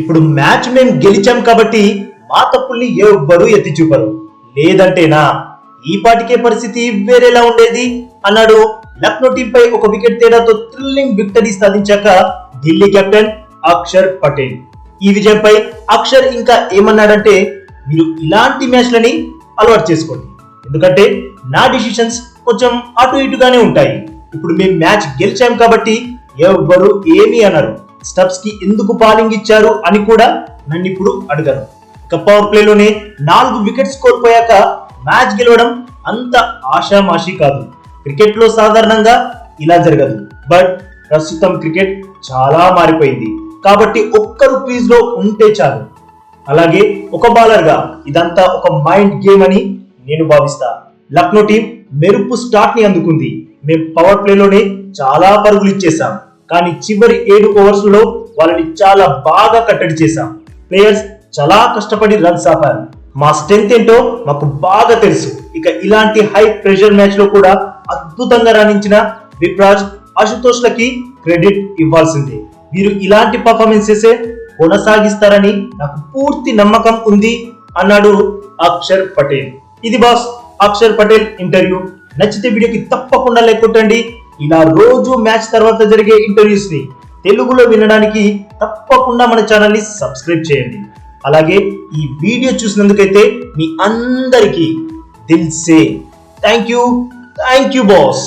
ఇప్పుడు మ్యాచ్ మేము గెలిచాం కాబట్టి మా తప్పుల్ని ఎవ్వరూ ఎత్తి చూపరు. లేదంటేనా ఈ పాటికే పరిస్థితి వేరేలా ఉండేది అన్నాడు లక్నో టీంపై ఒక వికెట్ తేడాతో థ్రిల్లింగ్ విక్టరీ సాధించాక ఢిల్లీ కెప్టెన్ అక్షర్ పటేల్. ఈ విజయంపై అక్షర్ ఇంకా ఏమన్నాడంటే మీరు ఇలాంటి మ్యాచ్లని అలవాటు చేసుకోండి. ఎందుకంటే నా డిసిషన్స్ కొంచెం అటు ఇటుగానే ఉంటాయి. ఇప్పుడు మేము మ్యాచ్ గెలిచాం కాబట్టి ఎవ్వరు ఏమీ అనరు. స్టబ్స్కి ఎందుకు బాలింగ్ ఇచ్చారు అని కూడా నన్ను ఇప్పుడు అడిగారు ఇక పవర్ ప్లేలోనే నాలుగు వికెట్స్ కోల్పోయాక మ్యాచ్ గెలవడం అంత ఆషామాషి కాదు. క్రికెట్లో సాధారణంగా ఇలా జరగదు. బట్ ప్రస్తుతం క్రికెట్ చాలా మారిపోయింది. కాబట్టి ఒక్కరు క్రీజ్లో ఉంటే చాలు. అలాగే ఒక బౌలర్గా ఇదంతా ఒక మైండ్ గేమ్ అని నేను భావిస్తా. లక్నో టీం మెరుపు స్టార్ట్ని అందుకుంది. మేము పవర్ ప్లేలోనే చాలా పరుగులు ఇచ్చేసాం కానీ చివరి ఏడు ఓవర్స్లో వాళ్ళని చాలా బాగా కట్టడి చేశాం. ప్లేయర్స్ చాలా కష్టపడి రన్స్ ఆపారు. మా స్ట్రెంత్ ఏంటో మాకు బాగా తెలుసు. ఇక ఇలాంటి హై ప్రెషర్ మ్యాచ్లో కూడా అద్భుతంగా రాణించిన విప్రాజ్ అశుతోష్ లకి క్రెడిట్ ఇవ్వాల్సిందే. వీరు ఇలాంటి పర్ఫార్మెన్సెస్ కొనసాగిస్తారని నాకు పూర్తి నమ్మకం ఉంది అన్నాడు అక్షర్ పటేల్. ఇది బాస్ అక్షర్ పటేల్ ఇంటర్వ్యూ. నచ్చితే వీడియోకి తప్పకుండా లేకొట్టండి ఇలా రోజు మ్యాచ్ తర్వాత జరిగే ఇంటర్వ్యూస్ని తెలుగులో వినడానికి తప్పకుండా మన ఛానల్ని సబ్స్క్రైబ్ చేయండి. అలాగే ఈ వీడియో చూసినందుకైతే మీ అందరికీ దిల్సే thank you thank you boss